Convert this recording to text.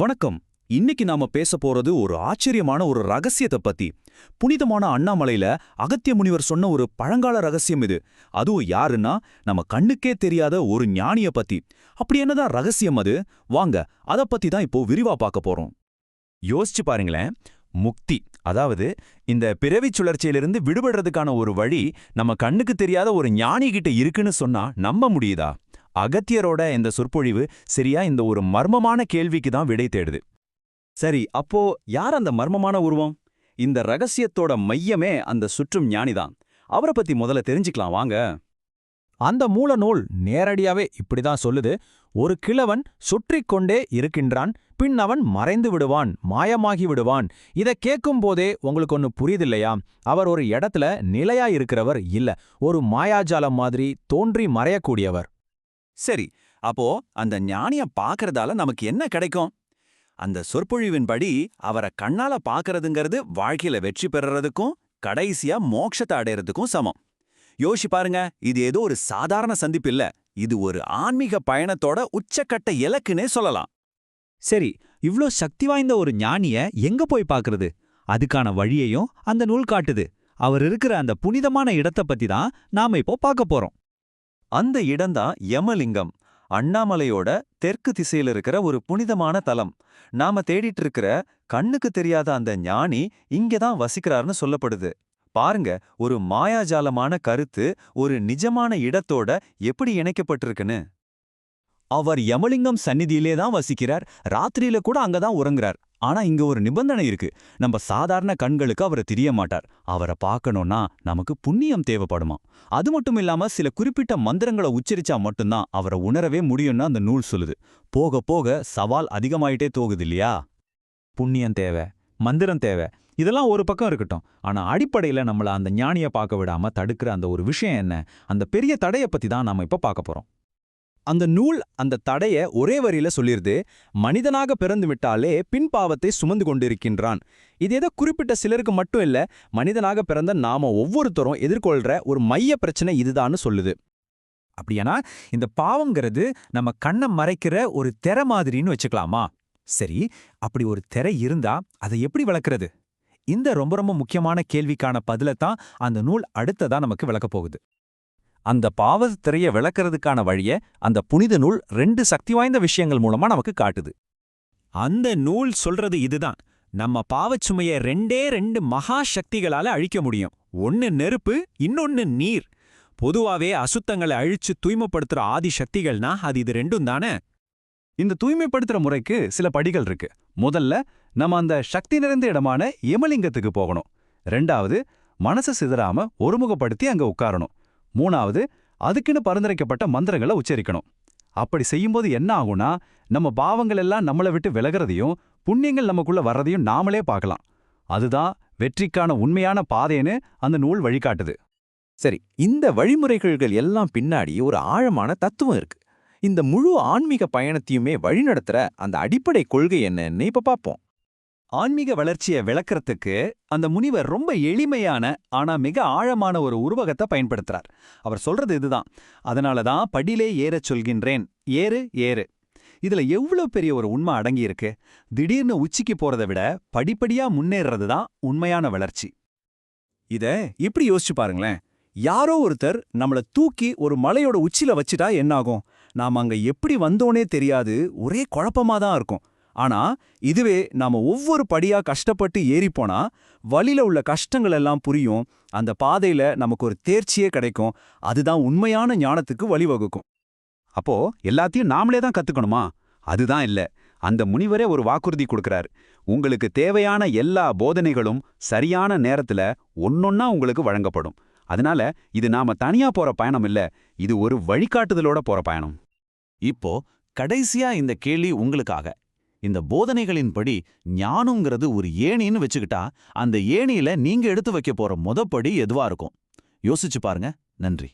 வணக்கம். இன்னைக்கு நாம பேச போறது ஒரு ஆச்சரியமான ஒரு ரகசியத்தை பத்தி. புனிதமான அண்ணாமலையில அகத்திய முனிவர் சொன்ன ஒரு பழங்கால ரகசியம் இது. அதுவும் யாருன்னா நம்ம கண்ணுக்கே தெரியாத ஒரு ஞானிய பத்தி. அப்படி என்னதான் ரகசியம் அது? வாங்க அத பத்தி தான் இப்போ விரிவா பார்க்க போறோம். யோசிச்சு பாருங்களேன். முக்தி அதாவது இந்த பிறவி சுழற்சியிலிருந்து விடுபடுறதுக்கான ஒரு வழி நம்ம கண்ணுக்கு தெரியாத ஒரு ஞானி கிட்ட இருக்குன்னு சொன்னா நம்ப முடியுதா? அகத்தியரோட இந்த சொற்பொழிவு சரியா இந்த ஒரு மர்மமான கேள்விக்கு தான் விடை தேடுது. சரி அப்போ யார் அந்த மர்மமான உருவம்? இந்த ரகசியத்தோட மையமே அந்த சுற்றும் ஞானிதான். அவரை பத்தி முதல்ல தெரிஞ்சுக்கலாம் வாங்க. அந்த மூல நூல் நேரடியாவே இப்படிதான் சொல்லுது. ஒரு கிழவன் சுற்றிக் கொண்டே இருக்கின்றான் பின் அவன் மறைந்து விடுவான் மாயமாகி விடுவான். இதை கேட்கும் போதே உங்களுக்கு ஒன்னு புரியுதில்லையா? அவர் ஒரு இடத்துல நிலையா இருக்கிறவர் இல்ல ஒரு மாயாஜாலம் மாதிரி தோன்றி மறையக்கூடியவர். சரி அப்போ அந்த ஞானிய பாக்குறதால நமக்கு என்ன கிடைக்கும்? அந்த சொற்பொழிவின்படி அவரை கண்ணால பாக்குறதுங்கிறது வாழ்க்கையில வெற்றி பெறறதுக்கும் கடைசியா மோட்சத்தை அடையறதுக்கும் சமம். யோசி பாருங்க இது ஏதோ ஒரு சாதாரண சந்திப்பு இல்ல. இது ஒரு ஆன்மீக பயணத்தோட உச்சக்கட்ட இலக்குன்னே சொல்லலாம். சரி இவ்ளோ சக்தி வாய்ந்த ஒரு ஞானிய எங்க போய் பாக்குறது அதுக்கான வழியையும் அந்த நூல் காட்டுது. அவர் இருக்கிற அந்த புனிதமான இடத்த பத்தி தான் நாம இப்போ பார்க்க போறோம். அந்த இடம்தான் யமலிங்கம். அண்ணாமலையோட தெற்கு திசையில இருக்கிற ஒரு புனிதமான தலம். நாம தேடிட்டு இருக்கிற கண்ணுக்கு தெரியாத அந்த ஞானி இங்கதான் வசிக்கிறார்னு சொல்லப்படுது. பாருங்க ஒரு மாயாஜாலமான கருத்து ஒரு நிஜமான இடத்தோட எப்படி இணைக்கப்பட்டிருக்குன்னு. அவர் யமலிங்கம் சந்நிதியிலே தான் வசிக்கிறார். ராத்திரியில கூட அங்கதான் உறங்குறார். ஆனா இங்க ஒரு நிபந்தனை இருக்கு. நம்ம சாதாரண கண்களுக்கு அவரை தெரிய மாட்டார். அவரை பார்க்கணும்னா நமக்கு புண்ணியம் தேவைப்படுமா? அது மட்டும் இல்லாம சில குறிப்பிட்ட மந்திரங்களை உச்சரிச்சா மட்டும்தான் அவரை உணரவே முடியும்னு அந்த நூல் சொல்லுது. போக போக சவால் அதிகமாயிட்டே தோகுது இல்லையா? புண்ணியம் தேவை மந்திரம் தேவை இதெல்லாம் ஒரு பக்கம் இருக்கட்டும். ஆனா அடிப்படையில நம்மள அந்த ஞானிய பார்க்க விடாம தடுக்கிற அந்த ஒரு விஷயம் என்ன? அந்த பெரிய தடைய பத்தி தான் நாம இப்ப பார்க்க போறோம். அந்த நூல் அந்த தடைய ஒரே வரியில சொல்லிருது மனிதனாக பிறந்து விட்டாலே பின் பாவத்தை சுமந்து கொண்டிருக்கின்றான். இது ஏதோ குறிப்பிட்ட சிலருக்கு மட்டும் இல்ல மனிதனாக பிறந்த நாம ஒவ்வொருத்தரும் எதிர்கொள்ற ஒரு மைய பிரச்சனை இதுதான்னு சொல்லுது. அப்படியானா இந்த பாவங்கிறது நம்ம கண்ணை மறைக்கிற ஒரு திற மாதிரின்னு வச்சுக்கலாமா? சரி அப்படி ஒரு திரை இருந்தா அதை எப்படி விளக்குறது? இந்த ரொம்ப ரொம்ப முக்கியமான கேள்விக்கான பதிலைத்தான் அந்த நூல் அடுத்ததா நமக்கு விளக்கப் போகுது. அந்த பாவத் திரைய விளக்கறதுக்கான வழிய அந்த புனித நூல் ரெண்டு சக்தி வாய்ந்த விஷயங்கள் மூலமா நமக்கு காட்டுது. அந்த நூல் சொல்றது இதுதான். நம்ம பாவச்சுமைய ரெண்டே ரெண்டு மகா சக்திகளால அழிக்க முடியும். ஒன்னு நெருப்பு இன்னொன்னு நீர். பொதுவாவே அசுத்தங்களை அழிச்சு தூய்மைப்படுத்துற ஆதி சக்திகள்னா அது இது ரெண்டும் தானே? இந்த தூய்மைப்படுத்துற முறைக்கு சில படிகள் இருக்கு. முதல்ல நம்ம அந்த சக்தி நிறைந்த இடமான யமலிங்கத்துக்கு போகணும். ரெண்டாவது மனசு சிதறாம ஒருமுகப்படுத்தி அங்க உட்காரணும். மூணாவது அதுக்குன்னு பரிந்துரைக்கப்பட்ட மந்திரங்களை உச்சரிக்கணும். அப்படி செய்யும்போது என்ன ஆகும்னா நம்ம பாவங்கள் எல்லாம் நம்மளை விட்டு விலகிறதையும் புண்ணியங்கள் நமக்குள்ள வர்றதையும் நாமளே பார்க்கலாம். அதுதான் வெற்றிக்கான உண்மையான பாதைன்னு அந்த நூல் வழிகாட்டுது. சரி இந்த வழிமுறைகள் எல்லாம் பின்னாடி ஒரு ஆழமான தத்துவம் இருக்கு. இந்த முழு ஆன்மீக பயணத்தையுமே வழிநடத்துற அந்த அடிப்படை கொள்கை என்னன்னு இப்ப பார்ப்போம். ஆன்மீக வளர்ச்சியை விளக்கறதுக்கு அந்த முனிவர் ரொம்ப எளிமையான ஆனா மிக ஆழமான ஒரு உருவகத்தை பயன்படுத்துறார். அவர் சொல்றது இதுதான். அதனால தான் படிலே ஏறச் சொல்கின்றேன். ஏறு ஏறு. இதுல எவ்வளவு பெரிய ஒரு உண்மை அடங்கியிருக்கு. திடீர்னு உச்சிக்கு போறதை விட படிப்படியா முன்னேறது தான் உண்மையான வளர்ச்சி. இத இப்படி யோசிச்சு பாருங்களேன். யாரோ ஒருத்தர் நம்மள தூக்கி ஒரு மலையோட உச்சில வச்சுட்டா என்னாகும்? நாம அங்க எப்படி வந்தோனே தெரியாது. ஒரே குழப்பமா தான் இருக்கும். ஆனா இதுவே நாம ஒவ்வொரு படியா கஷ்டப்பட்டு ஏறிப்போனா வழியில உள்ள கஷ்டங்கள் எல்லாம் புரியும். அந்த பாதையில நமக்கு ஒரு தேர்ச்சியே கிடைக்கும். அதுதான் உண்மையான ஞானத்துக்கு வழிவகுக்கும். அப்போ எல்லாத்தையும் நாமளே தான் கத்துக்கணுமா? அதுதான் இல்ல. அந்த முனிவரே ஒரு வாக்குறுதி கொடுக்கிறார். உங்களுக்கு தேவையான எல்லா போதனைகளும் சரியான நேரத்துல ஒன்னொன்னா உங்களுக்கு வழங்கப்படும். அதனால இது நாம தனியா போற பயணம் இல்ல. இது ஒரு வழிகாட்டுதலோட போற பயணம். இப்போ கடைசியா இந்த கேள்வி உங்களுக்காக. இந்த போதனைகளின்படி ஞானங்கிறது ஒரு ஏணின்னு வச்சுக்கிட்டா அந்த ஏணியில நீங்க எடுத்து வைக்க போற முதப்படி எதுவா இருக்கும்? யோசிச்சு பாருங்க. நன்றி.